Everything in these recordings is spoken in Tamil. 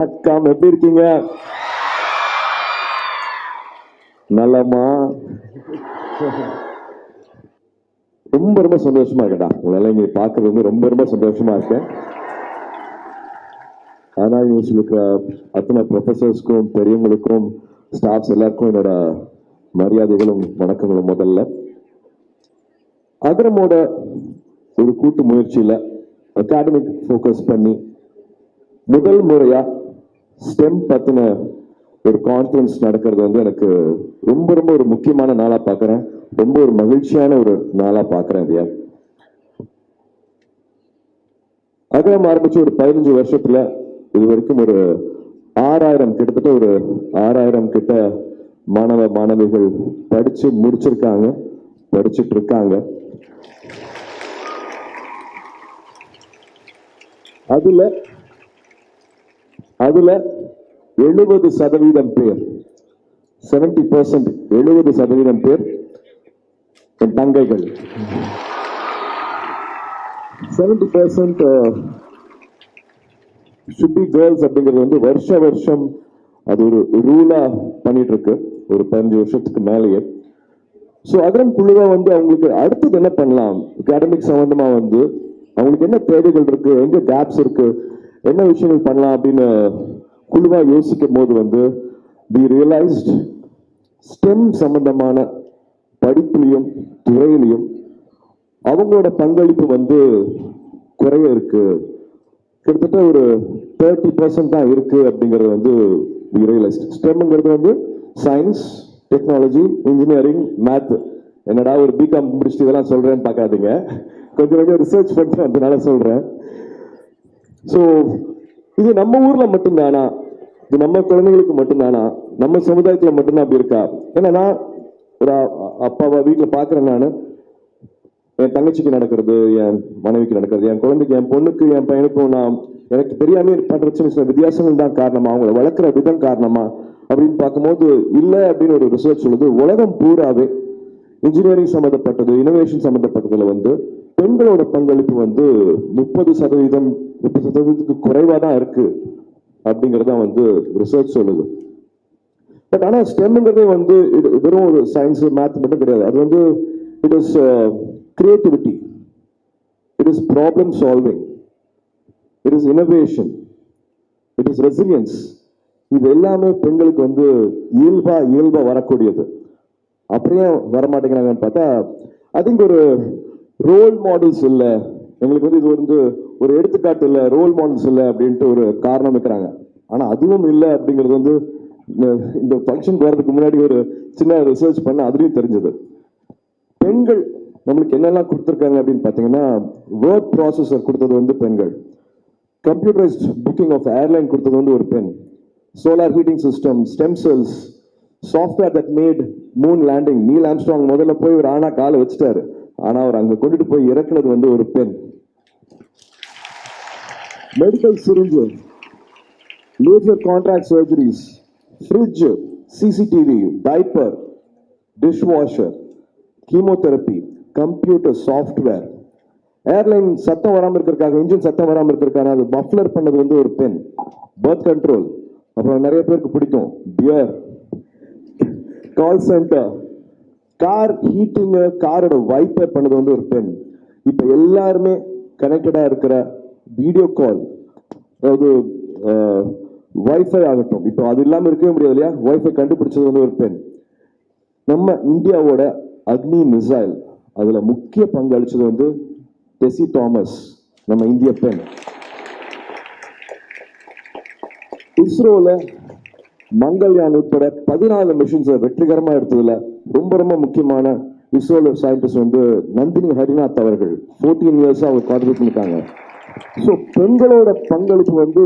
வணக்கம் எப்படி இருக்கீங்க? நலமா? ரொம்ப ரொம்ப சந்தோஷமா இருக்கடா உங்களால இங்க பாக்குறது வந்து ரொம்ப ரொம்ப சந்தோஷமா இருக்கேன். ஆனா யூனிவர்சிட்டியில் அத்தனை ப்ரொஃபஸர்ஸ்க்கும் பெரியவங்களுக்கும் ஸ்டாஃப்ஸ் எல்லாருக்கும் என்னோட மரியாதைகளும் வணக்கங்களும் முதல்ல. அகரமோட ஒரு கூட்டு முயற்சியில அகாடமிக் ஃபோக்கஸ் பண்ணி முதல் முறையா ஸ்டெம் பற்றின ஒரு கான்ஃபரன்ஸ் நடக்கிறது வந்து எனக்கு ரொம்ப ரொம்ப ஒரு முக்கியமான நாளாக பார்க்குறேன் ரொம்ப ஒரு மகிழ்ச்சியான ஒரு நாளாக பார்க்குறேன் இதையா அகலம் ஆரம்பிச்சு ஒரு பதினஞ்சு வருஷத்துல இது வரைக்கும் ஒரு ஆறாயிரம் கிட்டத்தட்ட ஒரு ஆறாயிரம் கிட்ட மாணவ மாணவிகள் படிச்சு முடிச்சிருக்காங்க. படிச்சிட்டு இருக்காங்க. அதுல அதுல எழுபது சதவீதம் பேர் செவன்டி பர்சன்ட் எழுபது சதவீதம் பேர் என் தங்கைகள். செவன்டி பர்சன்ட் சுப்பி கேர்ள்ஸ் அப்படிங்கிறது வந்து வருஷ வருஷம் அது ஒரு ரூலா பண்ணிட்டு இருக்கு ஒரு பதினஞ்சு வருஷத்துக்கு மேலேயே. ஸோ அதன் குழுவா வந்து அவங்களுக்கு அடுத்தது என்ன பண்ணலாம்? அகாடமிக் சம்பந்தமா வந்து அவங்களுக்கு என்ன தேவைகள் இருக்கு? எங்க கேப்ஸ் இருக்கு? என்ன விஷயங்கள் பண்ணலாம் அப்படின்னு குழுவாக யோசிக்கும் போது வந்து வி ரியலைஸ்ட் ஸ்டெம் சம்பந்தமான படிப்புலையும் துறையிலையும் அவங்களோட பங்களிப்பு வந்து குறைய இருக்கு. கிட்டத்தட்ட ஒரு தேர்ட்டி பர்சன்ட் தான் இருக்கு அப்படிங்கிறது வந்து வி ரியலைஸ்ட் ஸ்டெம்ங்கிறது வந்து சயின்ஸ் டெக்னாலஜி இன்ஜினியரிங் மேத் என்னடா ஒரு பிகாம் முடிச்சுட்டு இதெல்லாம் சொல்கிறேன்னு பார்க்காதீங்க. கொஞ்சம் கொஞ்சம் ரிசர்ச் பண்ணிட்டு அதனால சொல்கிறேன் ஸோ இது நம்ம ஊரில் மட்டும்தானா? இது நம்ம குழந்தைங்களுக்கு மட்டும்தானா? நம்ம சமுதாயத்தில் மட்டும்தான் அப்படி இருக்கா? ஏன்னா நான் ஒரு அப்பாவை வீட்டில் பார்க்குறேன் நான். என் தங்கச்சிக்கு நடக்கிறது என் மனைவிக்கு நடக்கிறது என் குழந்தைக்கு என் பொண்ணுக்கு என் பையனுக்கும் நான் எனக்கு தெரியாமே பண்ணுற சின்ன சின்ன வித்தியாசங்கள் தான் காரணமா? அவங்கள வளர்க்குற விதம் காரணமா? அப்படின்னு பார்க்கும்போது இல்லை அப்படின்னு ஒரு ரிசர்ச் சொல்லுது உலகம் பூராவே இன்ஜினியரிங் சம்மந்தப்பட்டது இனோவேஷன் சம்மந்தப்பட்டதில் வந்து பெண்களோட பங்களிப்பு வந்து முப்பது சதவீதம் முப்பது சதவீதத்துக்கு குறைவாக தான் இருக்கு அப்படிங்கிறத வந்து ரிசர்ச் சொல்லுது. பட் ஆனால் ஸ்டெம்ங்கிறதே வந்து இது வெறும் ஒரு சயின்ஸ் மேத் மட்டும் கிடையாது. அது வந்து it is creativity it is problem solving it is innovation it is resilience இது எல்லாமே பெண்களுக்கு வந்து இயல்பா இயல்பா வரக்கூடியது. அப்படியே வரமாட்டேங்கிறாங்கன்னு பார்த்தா ஐ திங்க் ஒரு ரோல் மாடல்ஸ் இல்லை. எங்களுக்கு வந்து இது வந்து ஒரு எடுத்துக்காட்டு இல்லை ரோல் மாடல்ஸ் இல்லை அப்படின்ட்டு ஒரு காரணம் வைக்கிறாங்க. ஆனால் அதுவும் இல்லை அப்படிங்கிறது வந்து இந்த- இந்த ஃபங்க்ஷன் போகிறதுக்கு முன்னாடி ஒரு சின்ன ரிசர்ச் பண்ண அதுலேயும் தெரிஞ்சது. பெண்கள் நம்மளுக்கு என்னெல்லாம் கொடுத்துருக்காங்க அப்படின்னு பார்த்தீங்கன்னா வேர்ட் ப்ராசஸர் கொடுத்தது வந்து பெண்கள். கம்ப்யூட்டரைஸ்ட் புக்கிங் ஆஃப் ஏர்லைன் கொடுத்தது வந்து ஒரு பெண். Solar heating system stem cells software that made moon landing Neil Armstrong முதல்ல போய் ஒரு ஆனா காலை வச்சுட்டாரு. ஆனால் அவர் அங்கே கொண்டுட்டு போய் இறக்குனது வந்து ஒரு பெண். Medical syringe laser contract surgeries fridge CCTV diaper dish washer chemotherapy computer software airline சத்தம் வராமல் இருக்கிறதுக்காக இன்ஜின் சத்தம் வராமல் இருக்கிறதுக்காக அது பஃப்லர் பண்ணது வந்து ஒரு பெண் பர்த் கண்ட்ரோல் அப்புறம் நிறைய பேருக்கு பிடிக்கும் beer call centre car heating காரோட வைப்பர் பண்ணது வந்து ஒரு பெண் இப்போ எல்லாருமே கனெக்டடாக இருக்கிற வீடியோ கால் அதாவது வைஃபை ஆகட்டும். இப்போ அது இல்லாமல் இருக்கவே முடியாது இல்லையா? வைஃபை கண்டுபிடிச்சது வந்து ஒரு பெண். நம்ம இந்தியாவோட அக்னி மிசைல் அதில் முக்கிய பங்கு வந்து டெசி தாமஸ் நம்ம இந்திய பெண். இஸ்ரோவில் மங்கள்யான் உட்பட பதினாலு மிஷின்ஸை வெற்றிகரமாக எடுத்ததில் ரொம்ப ரொம்ப முக்கியமான இஸ்ரோல சயின்டிஸ்ட் வந்து நந்தினி ஹரிநாத் அவர்கள். ஃபோர்டீன் இயர்ஸாக அவர் கான்ட்ரிபியூட் பண்ணிருக்காங்க. ஸோ பெண்களோட பங்களிப்பு வந்து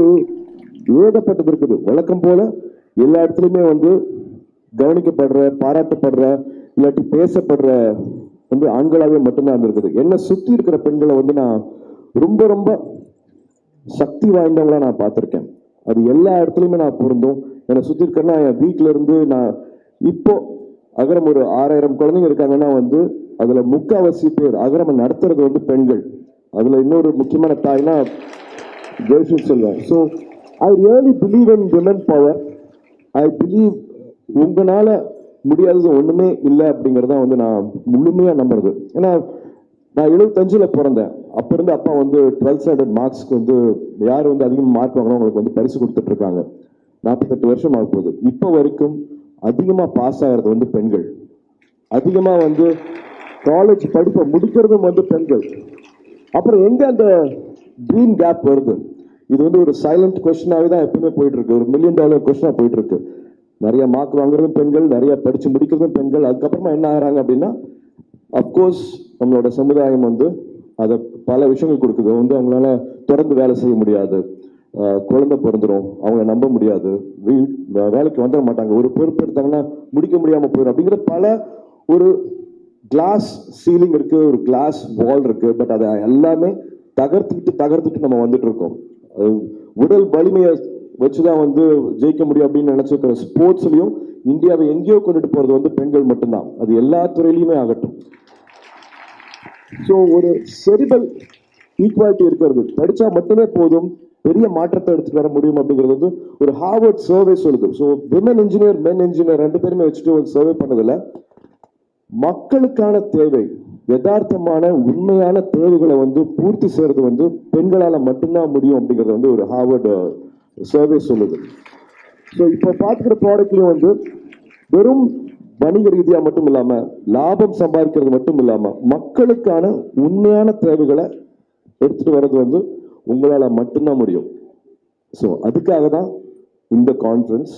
ஏகப்பட்டது இருக்குது வழக்கம் போல எல்லா இடத்துலையுமே வந்து கவனிக்கப்படுற பாராட்டப்படுற இல்லாட்டி பேசப்படுற வந்து ஆண்களாகவே மட்டும்தான் இருந்திருக்குது. என்னை சுற்றி இருக்கிற பெண்களை வந்து நான் ரொம்ப ரொம்ப சக்தி வாய்ந்தவங்களா நான் பார்த்துருக்கேன். அது எல்லா இடத்துலையுமே நான் பொருந்தும். என்னை சுற்றி இருக்கேன்னா என் வீட்ல இருந்து நான் இப்போ அகரம் ஒரு ஆறாயிரம் குழந்தைங்க இருக்காங்கன்னா வந்து அதில் முக்கால்வாசி பேர் அகரம் நடத்துறது வந்து பெண்கள். அதில் இன்னொரு முக்கியமான தாய்னா Jaisur Selvam so I really believe in women power I believe உங்களால் முடியாதது ஒன்றுமே இல்லை அப்படிங்கிறத வந்து நான் முழுமையாக நம்புறது. ஏன்னா நான் எழுபத்தஞ்சில் பிறந்தேன். அப்போ இருந்து அப்பா வந்து டுவெல்த் ஸ்டாண்டர்ட் மார்க்ஸ்க்கு வந்து யார் வந்து அதிகமாக மார்க் வாங்குறோம் அவங்களுக்கு வந்து பரிசு கொடுத்துட்ருக்காங்க நாற்பத்தெட்டு வருஷம் ஆக போகுது. இப்போ வரைக்கும் அதிகமாக பாஸ் ஆகிறது வந்து பெண்கள். அதிகமாக வந்து காலேஜ் படிப்பை முடிக்கிறதும் வந்து பெண்கள். அப்புறம் எங்க அந்த ட்ரீம் கேப் வருது? இது வந்து ஒரு சைலண்ட் கொஸ்டினாகவே தான் எப்பவுமே போயிட்டு இருக்கு ஒரு மில்லியன் டாலர் கொஸ்டினாக போயிட்டு இருக்கு நிறைய மார்க் வாங்குறதும் பெண்கள் நிறைய படிச்சு முடிக்கிறதும் பெண்கள். அதுக்கப்புறமா என்ன ஆகிறாங்க அப்படின்னா அப்கோர்ஸ் நம்மளோட சமுதாயம் வந்து அதை பல விஷயங்கள் கொடுக்குது. வந்து அவங்களால தொடர்ந்து வேலை செய்ய முடியாது. குழந்தை பிறந்துடும் அவங்கள நம்ப முடியாது. வீ- வேலைக்கு வந்துட மாட்டாங்க. ஒரு பொறுப்பு எடுத்தாங்கன்னா முடிக்க முடியாமல் போயிடும் அப்படிங்கிற பல ஒரு கிளாஸ் சீலிங் இருக்கு ஒரு கிளாஸ் வால் இருக்கு பட் அதை எல்லாமே தகர்த்துக்கிட்டு தகர்த்துட்டு நம்ம வந்துட்டு இருக்கோம். உடல் வலிமையை வச்சுதான் வந்து ஜெயிக்க முடியும் அப்படின்னு நினைச்சிருக்கிற ஸ்போர்ட்ஸ்லயும் இந்தியாவை எங்கேயோ கொண்டுட்டு போறது வந்து பெண்கள் மட்டும்தான். அது எல்லா துறையிலுமே ஆகட்டும். ஸோ ஒரு செரிபல் ஈக்குவாலிட்டி இருக்கிறது. படிச்சா மட்டுமே போதும் பெரிய மாற்றத்தை எடுத்துட்டு வர முடியும் அப்படிங்கிறது வந்து ஒரு ஹார்வர்ட் சர்வே சொல்லுது. So women engineer men engineer ரெண்டு பேருமே வச்சுட்டு ஒரு சர்வே பண்ணதுல மக்களுக்கான தேவை யதார்த்தமான உண்மையான தேவைகளை வந்து பூர்த்தி செய்யறது வந்து பெண்களால் மட்டும்தான் முடியும் அப்படிங்கிறது வந்து ஒரு ஹார்வர்ட் சர்வே சொல்லுது. ஸோ இப்போ பார்த்துக்கிற ப்ராடக்ட்லையும் வந்து வெறும் வணிக ரீதியாக மட்டும் இல்லாமல் லாபம் சம்பாதிக்கிறது மட்டும் இல்லாமல் மக்களுக்கான உண்மையான தேவைகளை எடுத்துட்டு வர்றது வந்து உங்களால் மட்டும்தான் முடியும். ஸோ அதுக்காக தான் இந்த கான்ஃபரன்ஸ்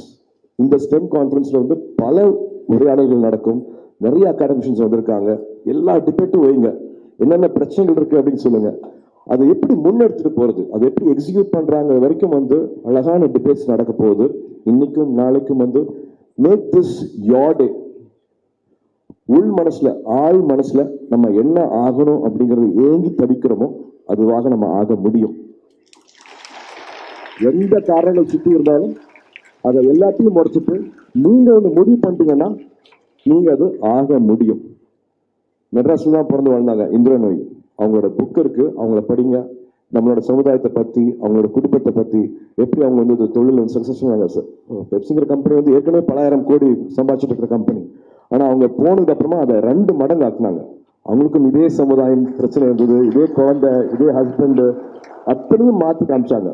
இந்த ஸ்டெம் கான்ஃபரன்ஸில் வந்து பல உரையாடல்கள் நடக்கும். நிறைய அகாடமிஷன்ஸ் வந்திருக்காங்க. எல்லா டிபேட்டும் வைங்க. என்னென்ன பிரச்சனைகள் இருக்கு அப்படின்னு சொல்லுங்க. அதை எப்படி முன்னெடுத்துட்டு போறது? அதை எப்படி எக்ஸிக்யூட் பண்றாங்க வரைக்கும் வந்து அழகான டிபேட்ஸ் நடக்க போகுது. இன்னைக்கும் நாளைக்கும் வந்து மேக் திஸ் யார்டே உள் மனசுல ஆள் மனசுல நம்ம என்ன ஆகணும் அப்படிங்கறது ஏங்கி தவிக்கிறோமோ அதுவாக நம்ம ஆக முடியும். எந்த காரணங்கள் சுத்தி இருந்தாலும் அதை எல்லாத்தையும் முறைச்சிட்டு நீங்க வந்து முடிவு பண்ணிட்டீங்கன்னா நீங்க அது ஆக முடியும். மெட்ராஸில் தான் பிறந்து வாழ்ந்தாங்க இந்திர நோய். அவங்களோட புக் இருக்கு அவங்கள படிங்க. நம்மளோட சமுதாயத்தை பத்தி அவங்களோட குடும்பத்தை பத்தி எப்படி அவங்க வந்து இந்த தொழில் வந்து சக்சஸ்ஃபுல் ஆங்க சார் பெப்சிங்கிற கம்பெனி வந்து ஏற்கனவே பலாயிரம் கோடி சம்பாதிச்சுட்டு இருக்கிற கம்பெனி ஆனா அவங்க போனதுக்கு அப்புறமா அதை ரெண்டு மடங்கு ஆக்குனாங்க. அவங்களுக்கும் இதே சமுதாயம் பிரச்சனை இருந்தது இதே குழந்தை இதே ஹஸ்பண்ட் அத்தனையும் மாத்தி காமிச்சாங்க.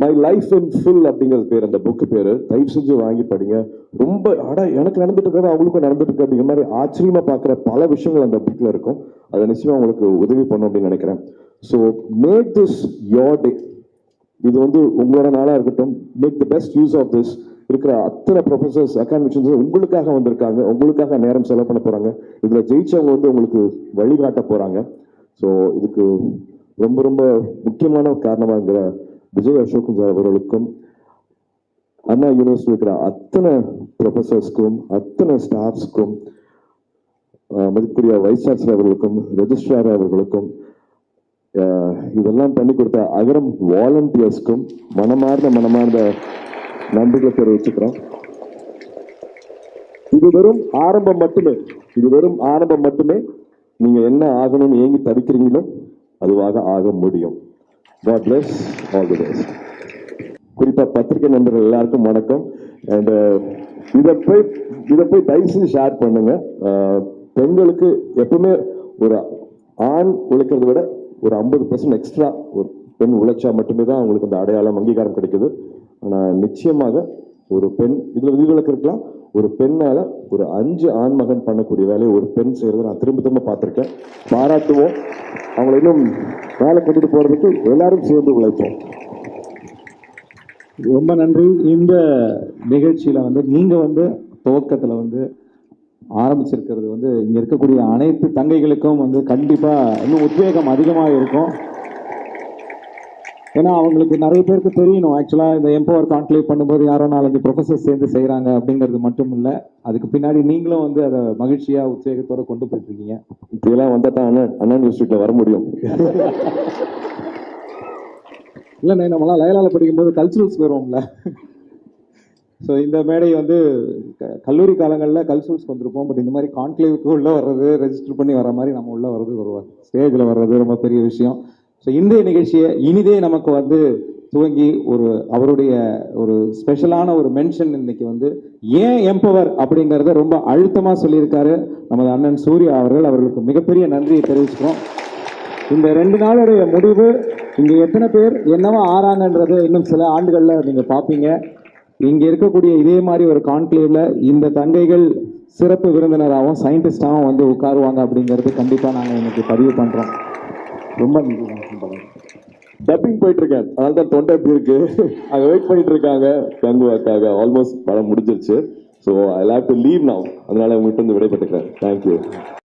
மை லைஃப் இன் ஃபுல் அப்படிங்கிறது பேர் அந்த புக்கு பேர். தயவு செஞ்சு வாங்கி படிங்க. ரொம்ப அட எனக்கு நடந்துட்டு இருக்கிறது அவங்களுக்கும் நடந்துட்டு இருக்கு அப்படிங்கிற மாதிரி ஆச்சரியமாக பார்க்குற பல விஷயங்கள் அந்த புக்கில் இருக்கும். அதை நிச்சயமாக உங்களுக்கு உதவி பண்ணும் அப்படின்னு நினைக்கிறேன். So make this your day இது வந்து உங்களோட நாளாக இருக்கட்டும். Make the best use of this இருக்கிற அத்தனை ப்ரொஃபசர்ஸ் அகாடமிஷன்ஸ் உங்களுக்காக வந்திருக்காங்க. உங்களுக்காக நேரம் செலவு பண்ண போகிறாங்க இதில் ஜெயிச்சவங்க வந்து உங்களுக்கு வழிகாட்ட போகிறாங்க ஸோ இதுக்கு ரொம்ப ரொம்ப முக்கியமான காரணமாக இருக்கிற விஜய் அசோக் சார் அவர்களுக்கும் அண்ணா யூனிவர்சிட்டி இருக்கிற அத்தனை ப்ரொஃபஸர்ஸ்க்கும் அத்தனை ஸ்டாஃப்ஸ்க்கும் மதிப்புரிய வைஸ் சான்சலர் அவர்களுக்கும் ரெஜிஸ்ட்ரார் அவர்களுக்கும் இதெல்லாம் பண்ணி கொடுத்த அகரம் வாலண்டியர்ஸ்க்கும் மனமார்ந்த மனமார்ந்த நன்றிகளை தெரிவிச்சுக்கிறோம். இது வெறும் ஆரம்பம் மட்டுமே. இது வெறும் ஆரம்பம் மட்டுமே. நீங்க என்ன ஆகணும்னு ஏங்கி தவிக்கிறீங்களோ அதுவாக ஆக முடியும். God bless all the best குறிப்பாக பத்திரிகை நண்பர்கள் எல்லாருக்கும் வணக்கம். அண்ட் uh, இதை போய் இதை போய் தயவு ஷேர் பண்ணுங்க. Uh, பெண்களுக்கு எப்பவுமே ஒரு ஆண் உழைக்கிறத விட ஒரு ஐம்பது பர்சன்ட் எக்ஸ்ட்ரா ஒரு பெண் உழைச்சா மட்டுமே தான் அவங்களுக்கு அந்த அடையாளம் அங்கீகாரம் கிடைக்குது. ஆனால் நிச்சயமாக ஒரு பெண் இதில் விதிவிலக்கு இருக்கலாம். ஒரு பெண்ணால ஒரு அஞ்சு ஆண்மகன் பண்ணக்கூடிய வேலையை ஒரு பெண் செய்யறத நான் திரும்ப திரும்ப பார்த்துருக்கேன். பாராட்டுவோம். அவங்களை இன்னும் வேலை கொண்டுட்டு போறதுக்கு எல்லாரும் சேர்ந்து உழைப்போம். ரொம்ப நன்றி. இந்த நிகழ்ச்சியில வந்து நீங்க வந்து துவக்கத்துல வந்து ஆரம்பிச்சிருக்கிறது வந்து இங்க இருக்கக்கூடிய அனைத்து தங்கைகளுக்கும் வந்து கண்டிப்பா இன்னும் உத்வேகம் அதிகமாக இருக்கும். ஏன்னா அவங்களுக்கு நிறைய பேருக்கு தெரியணும். ஆக்சுவலா இந்த எம்பவர் கான்க்ளேவ் பண்ணும்போது யாரோ நாலஞ்சு ப்ரொஃபசர் சேர்ந்து செய்றாங்க அப்படிங்கிறது மட்டும் இல்ல. அதுக்கு பின்னாடி நீங்களும் வந்து அதை மகிழ்ச்சியா உத்வேகத்தோட கொண்டு போயிட்டு இருக்கீங்க இப்படியெல்லாம் வந்தா தான் அண்ணா அண்ணா யூனிவர்சிட்டியில் வர முடியும். இல்லைண்ணே நம்மளாம் லயலால படிக்கும்போது கல்ச்சுரல்ஸ் வருவோம்ல ஸோ இந்த மேடை வந்து க- கல்லூரி காலங்களில் கல்ச்சுரல்ஸ்க்கு வந்திருப்போம் பட் இந்த மாதிரி கான்க்ளேவுக்கு உள்ளே வர்றது ரெஜிஸ்டர் பண்ணி வர மாதிரி நம்ம உள்ளே வர்றது வருவாங்க ஸ்டேஜில் வர்றது ரொம்ப பெரிய விஷயம். ஸோ இன்றைய நிகழ்ச்சியை இனிதே நமக்கு வந்து துவங்கி ஒரு அவருடைய ஒரு ஸ்பெஷலான ஒரு மென்ஷன் இன்னைக்கு வந்து ஏன் எம்பவர் அப்படிங்கிறத ரொம்ப அழுத்தமாக சொல்லியிருக்காரு நமது அண்ணன் சூர்யா அவர்கள். அவர்களுக்கு மிகப்பெரிய நன்றியை தெரிவிச்சுக்கிறோம். இந்த ரெண்டு நாளுடைய முடிவு இங்கே எத்தனை பேர் என்னவா ஆறாங்கன்றதை இன்னும் சில ஆண்டுகளில் நீங்கள் பார்ப்பீங்க. இங்கே இருக்கக்கூடிய இதே மாதிரி ஒரு கான்க்ளேவில் இந்த தங்கைகள் சிறப்பு விருந்தினராகவும் சயின்டிஸ்டாகவும் வந்து உட்காருவாங்க அப்படிங்கிறது கண்டிப்பாக நாங்கள் இன்னைக்கு பதிவு பண்ணுறோம் ரொம்ப டப்பிங் போயிட்டு இருக்கேன் அதனால தான் தொண்டை எப்படி இருக்கு? அங்கே வெயிட் பண்ணிட்டு இருக்காங்க தங்குவாக்காக ஆல்மோஸ்ட் படம் முடிஞ்சிருச்சு. So I have to leave now அதனால உங்ககிட்ட இருந்து விடைபெற்றுக்கிறேன். தேங்க்யூ